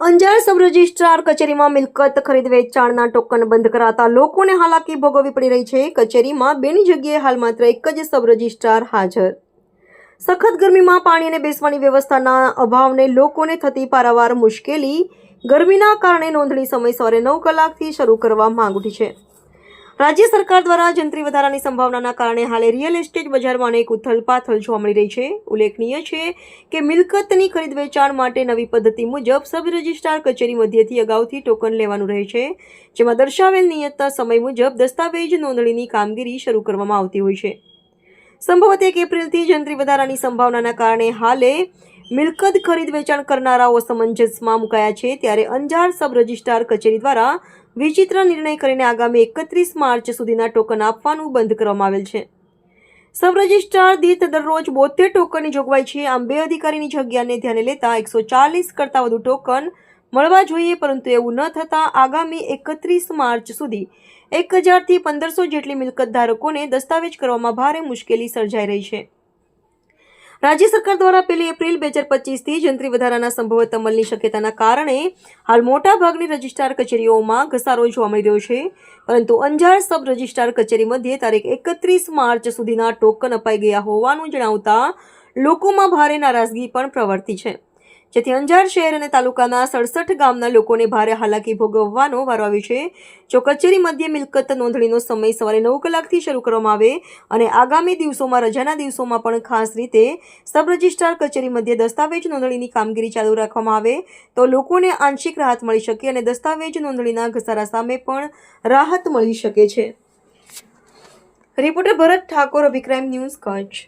અંજાર સબ કચેરીમાં મિલકત ખરીદ વેચાણના ટોકન બંધ કરાતા લોકોને હાલાકી ભોગવવી પડી રહી છે. કચેરીમાં બેની જગ્યાએ હાલ માત્ર એક જ સબ હાજર. સખત ગરમીમાં પાણી અને બેસવાની વ્યવસ્થાના અભાવને લોકોને થતી પારાવાર મુશ્કેલી ગરમીના કારણે નોંધણી સમય સવારે નવ કલાકથી શરૂ કરવા માંગ છે. રાજ્ય સરકાર દ્વારા જંત્રી વધારાની સંભાવનાના કારણે હાલે રિયલ એસ્ટેટ બજારમાં અનેક ઉથલપાથલ જોવા મળી રહી છે. ઉલ્લેખનીય છે કે મિલકતની ખરીદ વેચાણ માટે નવી પદ્ધતિ મુજબ સબ રજિસ્ટ્રાર કચેરી મધ્યથી અગાઉથી ટોકન લેવાનું રહે છે, જેમાં દર્શાવેલ નિયતતા સમય મુજબ દસ્તાવેજ નોંધણીની કામગીરી શરૂ કરવામાં આવતી હોય છે. સંભવત એક એપ્રિલથી જંત્રી વધારાની સંભાવનાના કારણે હાલે મિલકત ખરીદ વેચાણ કરનારાઓ અસમંજસમાં મુકાયા છે ત્યારે અંજાર સબ રજિસ્ટ્રાર કચેરી દ્વારા વિચિત્ર નિર્ણય કરીને આગામી એકત્રીસ માર્ચ સુધીના ટોકન આપવાનું બંધ કરવામાં આવેલ છે. સબ રજિસ્ટ્રાર દીઠ દરરોજ બોતેર ટોકનની જોગવાઈ છે. આમ બે અધિકારીની જગ્યાને ધ્યાને લેતા એકસો ચાલીસ કરતાં વધુ ટોકન મળવા જોઈએ, પરંતુ એવું ન થતાં આગામી એકત્રીસ માર્ચ સુધી એક હજારથી પંદરસો જેટલી મિલકત ધારકોને દસ્તાવેજ કરવામાં ભારે મુશ્કેલી સર્જાઈ રહી છે. રાજ્ય સરકાર દ્વારા પહેલી એપ્રિલ બે હજાર પચીસથી જંત્રી વધારાના સંભવત અમલની શક્યતાના કારણે હાલ મોટાભાગની રજિસ્ટ્રાર કચેરીઓમાં ઘસારો જોવા મળી રહ્યો છે. પરંતુ અંજાર સબ રજિસ્ટ્રાર કચેરી મધ્યે તારીખ એકત્રીસ માર્ચ સુધીના ટોકન અપાઈ ગયા હોવાનું જણાવતા લોકોમાં ભારે નારાજગી પણ પ્રવર્તી છે. જેથી અંજાર શહેર અને તાલુકાના સડસઠ ગામના લોકોને ભારે હાલાકી ભોગવવાનો વારો આવ્યો છે. જો કચેરી મધ્ય મિલકત નોંધણીનો સમય સવારે નવ કલાકથી શરૂ કરવામાં આવે અને આગામી દિવસોમાં રજાના દિવસોમાં પણ ખાસ રીતે સબ રજિસ્ટ્રાર કચેરી મધ્ય દસ્તાવેજ નોંધણીની કામગીરી ચાલુ રાખવામાં આવે, તો લોકોને આંશિક રાહત મળી શકે અને દસ્તાવેજ નોંધણીના ઘસારા સામે પણ રાહત મળી શકે છે. રિપોર્ટર ભરત ઠાકોર, અભિક્રાઇમ ન્યૂઝ કચ્છ.